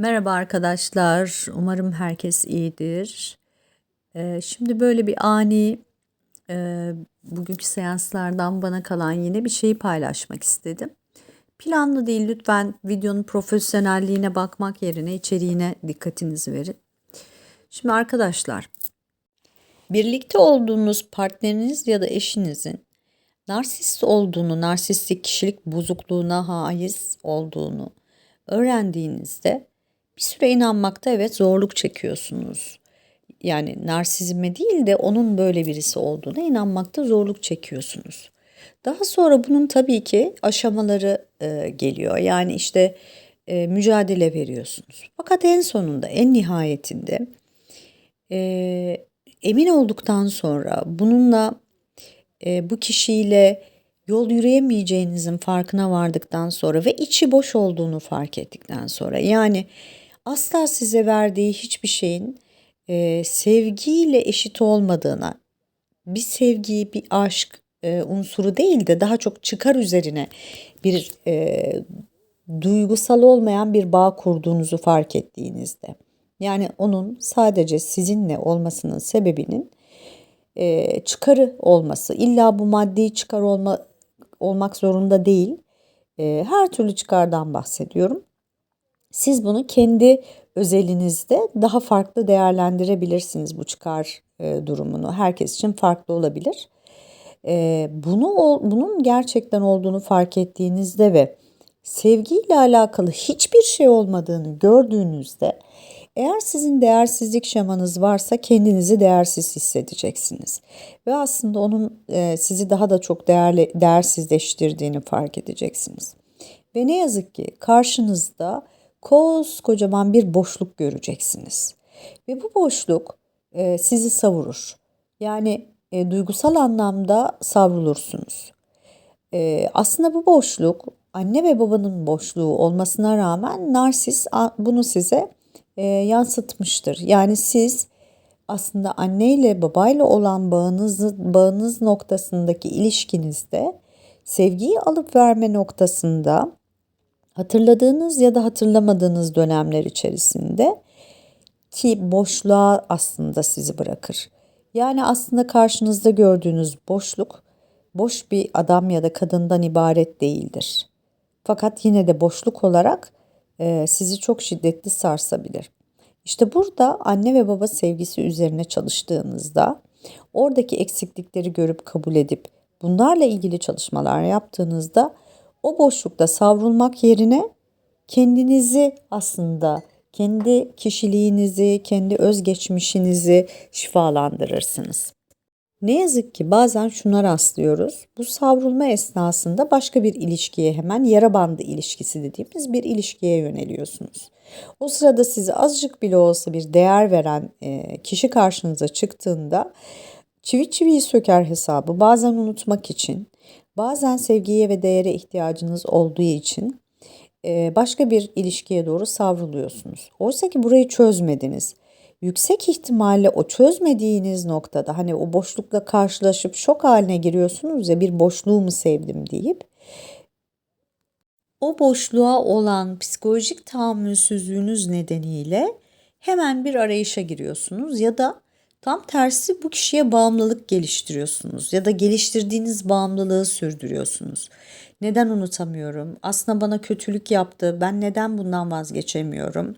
Merhaba arkadaşlar. Umarım herkes iyidir. Ee, şimdi böyle bir ani e, bugünkü seanslardan bana kalan yine bir şeyi paylaşmak istedim. Planlı değil lütfen videonun profesyonelliğine bakmak yerine içeriğine dikkatinizi verin. Şimdi arkadaşlar birlikte olduğunuz partneriniz ya da eşinizin narsist olduğunu, narsistik kişilik bozukluğuna haiz olduğunu öğrendiğinizde bir süre inanmakta evet zorluk çekiyorsunuz. Yani narsizme değil de onun böyle birisi olduğuna inanmakta zorluk çekiyorsunuz. Daha sonra bunun tabii ki aşamaları e, geliyor. Yani işte e, mücadele veriyorsunuz. Fakat en sonunda, en nihayetinde e, emin olduktan sonra bununla e, bu kişiyle yol yürüyemeyeceğinizin farkına vardıktan sonra ve içi boş olduğunu fark ettikten sonra yani asla size verdiği hiçbir şeyin e, sevgiyle eşit olmadığına, bir sevgi, bir aşk e, unsuru değil de daha çok çıkar üzerine bir e, duygusal olmayan bir bağ kurduğunuzu fark ettiğinizde. Yani onun sadece sizinle olmasının sebebinin e, çıkarı olması. İlla bu maddi çıkar olma, olmak zorunda değil. E, her türlü çıkardan bahsediyorum. Siz bunu kendi özelinizde daha farklı değerlendirebilirsiniz bu çıkar e, durumunu. Herkes için farklı olabilir. E, bunu bunun gerçekten olduğunu fark ettiğinizde ve sevgiyle alakalı hiçbir şey olmadığını gördüğünüzde eğer sizin değersizlik şemanız varsa kendinizi değersiz hissedeceksiniz. Ve aslında onun e, sizi daha da çok değerli, değersizleştirdiğini fark edeceksiniz. Ve ne yazık ki karşınızda koskocaman bir boşluk göreceksiniz. Ve bu boşluk e, sizi savurur. Yani e, duygusal anlamda savrulursunuz. E, aslında bu boşluk anne ve babanın boşluğu olmasına rağmen narsis bunu size e, yansıtmıştır. Yani siz aslında anne ile babayla olan bağınız, bağınız noktasındaki ilişkinizde sevgiyi alıp verme noktasında hatırladığınız ya da hatırlamadığınız dönemler içerisinde ki boşluğa aslında sizi bırakır. Yani aslında karşınızda gördüğünüz boşluk boş bir adam ya da kadından ibaret değildir. Fakat yine de boşluk olarak e, sizi çok şiddetli sarsabilir. İşte burada anne ve baba sevgisi üzerine çalıştığınızda oradaki eksiklikleri görüp kabul edip bunlarla ilgili çalışmalar yaptığınızda o boşlukta savrulmak yerine kendinizi aslında kendi kişiliğinizi, kendi özgeçmişinizi şifalandırırsınız. Ne yazık ki bazen şuna rastlıyoruz. Bu savrulma esnasında başka bir ilişkiye hemen yara bandı ilişkisi dediğimiz bir ilişkiye yöneliyorsunuz. O sırada sizi azıcık bile olsa bir değer veren kişi karşınıza çıktığında çivi çiviyi söker hesabı bazen unutmak için, bazen sevgiye ve değere ihtiyacınız olduğu için başka bir ilişkiye doğru savruluyorsunuz. Oysa ki burayı çözmediniz yüksek ihtimalle o çözmediğiniz noktada hani o boşlukla karşılaşıp şok haline giriyorsunuz ya bir boşluğu mu sevdim deyip o boşluğa olan psikolojik tahammülsüzlüğünüz nedeniyle hemen bir arayışa giriyorsunuz ya da tam tersi bu kişiye bağımlılık geliştiriyorsunuz ya da geliştirdiğiniz bağımlılığı sürdürüyorsunuz. Neden unutamıyorum? Aslında bana kötülük yaptı. Ben neden bundan vazgeçemiyorum?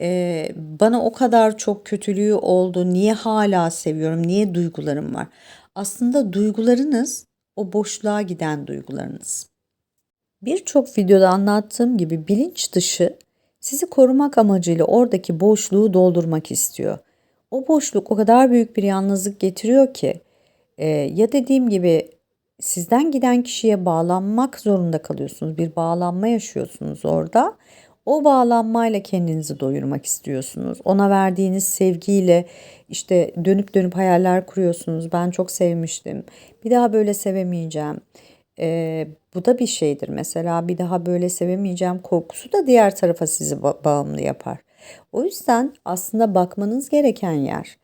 e, bana o kadar çok kötülüğü oldu. Niye hala seviyorum? Niye duygularım var? Aslında duygularınız o boşluğa giden duygularınız. Birçok videoda anlattığım gibi bilinç dışı sizi korumak amacıyla oradaki boşluğu doldurmak istiyor. O boşluk o kadar büyük bir yalnızlık getiriyor ki e, ya dediğim gibi sizden giden kişiye bağlanmak zorunda kalıyorsunuz. Bir bağlanma yaşıyorsunuz orada o bağlanmayla kendinizi doyurmak istiyorsunuz. Ona verdiğiniz sevgiyle işte dönüp dönüp hayaller kuruyorsunuz. Ben çok sevmiştim. Bir daha böyle sevemeyeceğim. Ee, bu da bir şeydir. Mesela bir daha böyle sevemeyeceğim korkusu da diğer tarafa sizi ba- bağımlı yapar. O yüzden aslında bakmanız gereken yer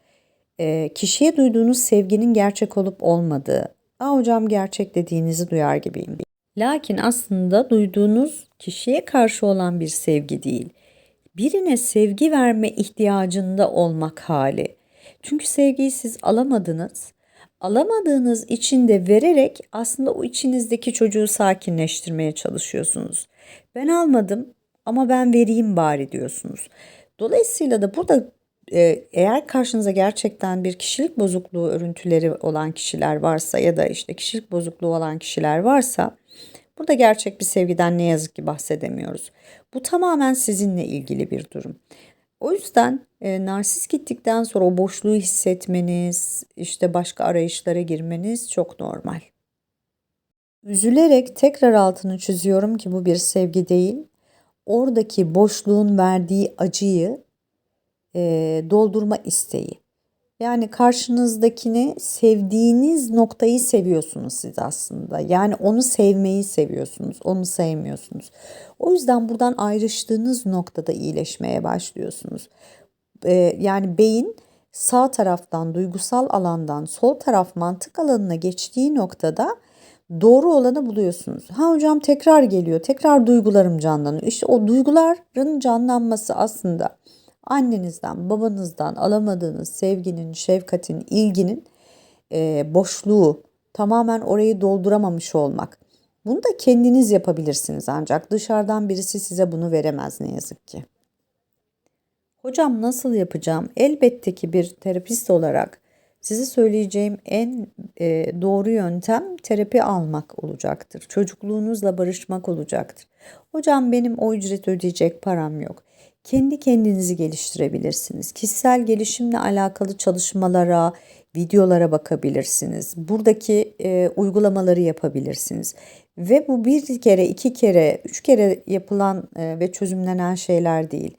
e, kişiye duyduğunuz sevginin gerçek olup olmadığı. Aa hocam gerçek dediğinizi duyar gibiyim. Lakin aslında duyduğunuz kişiye karşı olan bir sevgi değil. birine sevgi verme ihtiyacında olmak hali. Çünkü sevgiyi siz alamadınız. Alamadığınız için de vererek aslında o içinizdeki çocuğu sakinleştirmeye çalışıyorsunuz. Ben almadım ama ben vereyim bari diyorsunuz. Dolayısıyla da burada e, eğer karşınıza gerçekten bir kişilik bozukluğu örüntüleri olan kişiler varsa ya da işte kişilik bozukluğu olan kişiler varsa burada gerçek bir sevgiden ne yazık ki bahsedemiyoruz. Bu tamamen sizinle ilgili bir durum. O yüzden e, narsist gittikten sonra o boşluğu hissetmeniz, işte başka arayışlara girmeniz çok normal. Üzülerek tekrar altını çiziyorum ki bu bir sevgi değil. Oradaki boşluğun verdiği acıyı e, doldurma isteği. Yani karşınızdakini sevdiğiniz noktayı seviyorsunuz siz aslında. Yani onu sevmeyi seviyorsunuz, onu sevmiyorsunuz. O yüzden buradan ayrıştığınız noktada iyileşmeye başlıyorsunuz. Ee, yani beyin sağ taraftan duygusal alandan sol taraf mantık alanına geçtiği noktada doğru olanı buluyorsunuz. Ha hocam tekrar geliyor, tekrar duygularım canlanıyor. İşte o duyguların canlanması aslında annenizden, babanızdan alamadığınız sevginin, şefkatin, ilginin e, boşluğu, tamamen orayı dolduramamış olmak. Bunu da kendiniz yapabilirsiniz ancak dışarıdan birisi size bunu veremez ne yazık ki. Hocam nasıl yapacağım? Elbette ki bir terapist olarak size söyleyeceğim en e, doğru yöntem terapi almak olacaktır. Çocukluğunuzla barışmak olacaktır. Hocam benim o ücret ödeyecek param yok kendi kendinizi geliştirebilirsiniz. Kişisel gelişimle alakalı çalışmalara, videolara bakabilirsiniz. Buradaki e, uygulamaları yapabilirsiniz. Ve bu bir kere, iki kere, üç kere yapılan e, ve çözümlenen şeyler değil.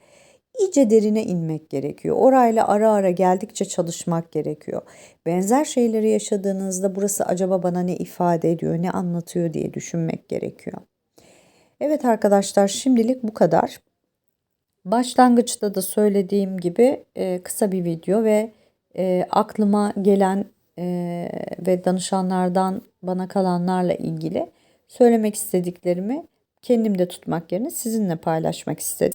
İyice derine inmek gerekiyor. Orayla ara ara geldikçe çalışmak gerekiyor. Benzer şeyleri yaşadığınızda burası acaba bana ne ifade ediyor, ne anlatıyor diye düşünmek gerekiyor. Evet arkadaşlar şimdilik bu kadar. Başlangıçta da söylediğim gibi e, kısa bir video ve e, aklıma gelen e, ve danışanlardan bana kalanlarla ilgili söylemek istediklerimi kendimde tutmak yerine sizinle paylaşmak istedim.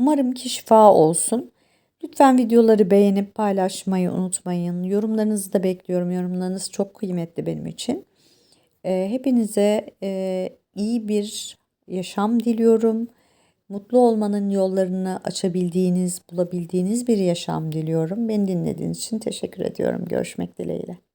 Umarım ki şifa olsun. Lütfen videoları beğenip paylaşmayı unutmayın. Yorumlarınızı da bekliyorum. Yorumlarınız çok kıymetli benim için. E, hepinize e, iyi bir yaşam diliyorum. Mutlu olmanın yollarını açabildiğiniz, bulabildiğiniz bir yaşam diliyorum. Beni dinlediğiniz için teşekkür ediyorum. Görüşmek dileğiyle.